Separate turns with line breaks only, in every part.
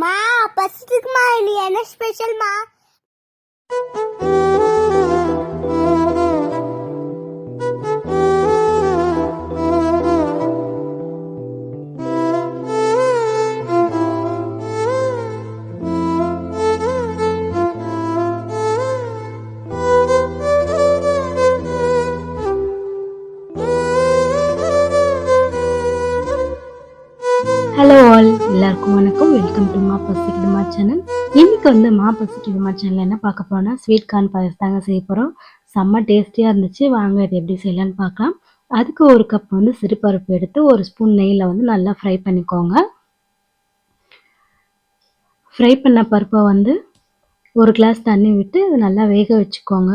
அம்மா பசிக்குமா நீ என்ன ஸ்பெஷல்மா
ஆல் எல்லாருக்கும் வணக்கம். வெல்கம் டு மா பசிக்குதுமா சேனல் இன்னைக்கு வந்து மா பசிக்குதுமா சேனல் என்ன பார்க்க போறோம்னா ஸ்வீட் கார்ன் பாயசம் தாங்க செய்ய போகிறோம் செம்ம டேஸ்டியாக இருந்துச்சு. வாங்க இது எப்படி செய்யலான்னு பார்க்கலாம். அதுக்கு ஒரு கப் வந்து சிறுபருப்பு எடுத்து ஒரு ஸ்பூன் நெய்யில் வந்து நல்லா ஃப்ரை பண்ணிக்கோங்க. ஃப்ரை பண்ண பருப்பை வந்து ஒரு கிளாஸ் தண்ணி விட்டு நல்லா வேக வச்சுக்கோங்க.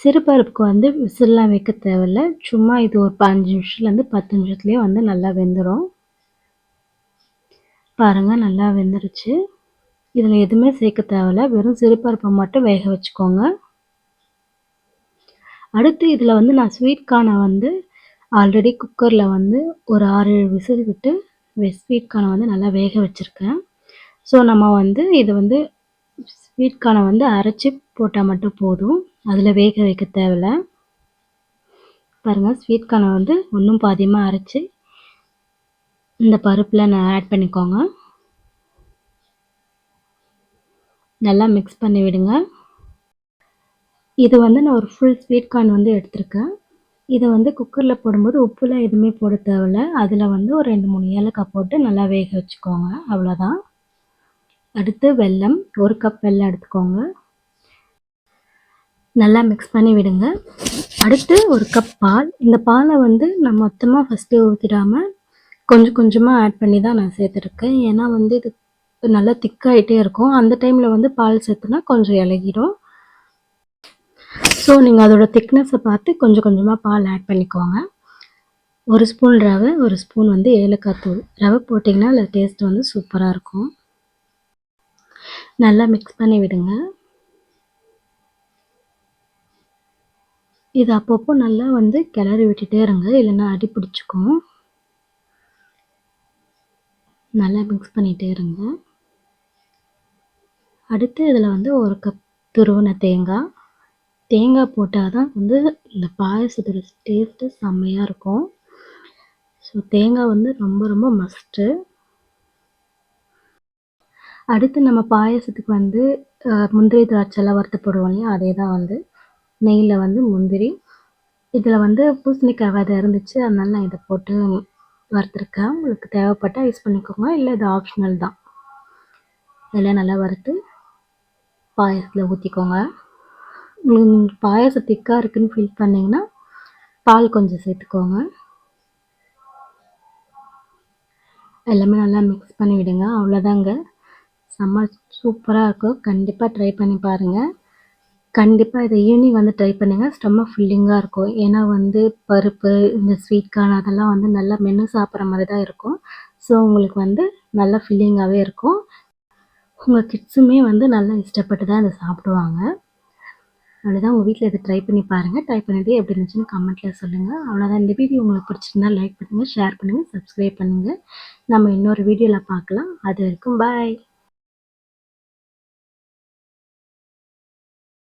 சிறுபருப்புக்கு வந்து விசில்லாம் வைக்க தேவையில்ல. சும்மா இது ஒரு அஞ்சு நிமிஷத்துலேருந்து பத்து நிமிஷத்துலேயே வந்து நல்லா வெந்துடும் பாருங்கள் நல்லா வெந்துருச்சு. இதில் எதுவுமே சேர்க்க தேவையில்ல. வெறும் சிறுபருப்பை மட்டும் வேக வச்சுக்கோங்க. அடுத்து இதில் வந்து நான் ஸ்வீட் கார்னை வந்து ஆல்ரெடி குக்கரில் வந்து ஒரு ஆறு ஏழு விசில் விட்டு ஸ்வீட் கார்னை வந்து நல்லா வேக வச்சுருக்கேன். ஸோ நம்ம வந்து இதை வந்து ஸ்வீட் கார்னை வந்து அரைச்சி போட்டால் மட்டும் போதும். அதில் வேக வைக்க தேவையில்ல. பாருங்கள் ஸ்வீட் கார்னை வந்து ஒன்றும் பாதியமாக அரைச்சி இந்த பருப்பில் நான் ஆட் பண்ணிக்கோங்க. நல்லா மிக்ஸ் பண்ணி விடுங்க. இது வந்து நான் ஒரு ஃபுல் ஸ்வீட் கார்ன் வந்து எடுத்திருக்கேன். இதை வந்து குக்கரில் போடும்போது உப்புலாம் எதுவுமே போட தேவையில்ல. அதில் வந்து ஒரு ரெண்டு மூணு ஏலக்காய் போட்டு நல்லா வேக வச்சுக்கோங்க. அவ்வளோதான் அடுத்து வெல்லம் ஒரு கப் வெல்லம் எடுத்துக்கோங்க. நல்லா மிக்ஸ் பண்ணி விடுங்க. அடுத்து ஒரு கப் பால். இந்த பாலை வந்து நான் மொத்தமாக ஃபஸ்ட்டு ஊற்றிடாமல் கொஞ்சம் கொஞ்சமாக ஆட் பண்ணி தான் நான் சேர்த்துருக்கேன். ஏன்னா வந்து இது நல்லா திக்காகிட்டே இருக்கும். அந்த டைமில் வந்து பால் சேர்த்துனா கொஞ்சம் இலகிடும். ஸோ நீங்கள் அதோட திக்னஸை பார்த்து கொஞ்சம் கொஞ்சமாக பால் ஆட் பண்ணிக்கோங்க. ஒரு ஸ்பூன் ரவை ஒரு ஸ்பூன் வந்து ஏலக்காய் தூள். ரவை போட்டிங்கன்னா அதில் டேஸ்ட் வந்து சூப்பராக இருக்கும். நல்லா மிக்ஸ் பண்ணி விடுங்க. இது அப்பப்போ நல்லா வந்து கிளறி விட்டுட்டே இருங்க. இல்லைன்னா அடி பிடிச்சிக்கும். நல்லா மிக்ஸ் பண்ணிகிட்டே இருங்க. அடுத்து இதில் வந்து ஒரு கப் துருவன தேங்காய். தேங்காய் போட்டால் தான் வந்து இந்த பாயசத்தோட டேஸ்ட்டு செம்மையாக இருக்கும். ஸோ தேங்காய் வந்து ரொம்ப ரொம்ப மஸ்ட்டு அடுத்து நம்ம பாயசத்துக்கு வந்து முந்திரி திராட்சைலாம் வறுத்து போடுவோம் இல்லையா? அதே தான் வந்து. நெய்யில் வந்து முந்திரி. இதில் வந்து பூசணிக்காய் விதை இருந்துச்சு. அதனால நான் இதை போட்டு வறுத்துருக்கேன். உங்களுக்கு தேவைப்பட்டால் யூஸ் பண்ணிக்கோங்க. இல்லை இது ஆப்ஷனல் தான். இதெல்லாம் நல்லா வறுத்து பாயசத்தில் ஊற்றிக்கோங்க பாயசம் திக்காக இருக்குதுன்னு ஃபீல் பண்ணிங்கன்னா பால் கொஞ்சம் சேர்த்துக்கோங்க. எல்லாமே நல்லா மிக்ஸ் பண்ணி விடுங்க அவ்வளோதாங்க செம்ம சூப்பராக இருக்கும். கண்டிப்பாக ட்ரை பண்ணி பாருங்கள் கண்டிப்பாக இதை ஈவினிங் வந்து ட்ரை பண்ணுங்கள் செம்ம ஃபில்லிங்காக இருக்கும். ஏன்னா வந்து பருப்பு இந்த ஸ்வீட் கார்ன் அதெல்லாம் வந்து நல்லா மெனு சாப்பிட்ற மாதிரி தான் இருக்கும். ஸோ உங்களுக்கு வந்து நல்லா ஃபில்லிங்காகவே இருக்கும். உங்கள் கிட்ஸுமே வந்து நல்லா இஷ்டப்பட்டு தான் இதை சாப்பிடுவாங்க. அவ்வளோதான் உங்கள் வீட்டில் இதை ட்ரை பண்ணி பாருங்கள் ட்ரை பண்ணிவிட்டு எப்படி இருந்துச்சுன்னு கமெண்ட்டில் சொல்லுங்கள் அவ்வளோதான் இந்த வீடியோ உங்களுக்கு பிடிச்சிருந்தா லைக் பண்ணுங்கள் ஷேர் பண்ணுங்கள் சப்ஸ்கிரைப் பண்ணுங்கள் நம்ம இன்னொரு வீடியோவில் பார்க்கலாம். அது வரைக்கும் பாய்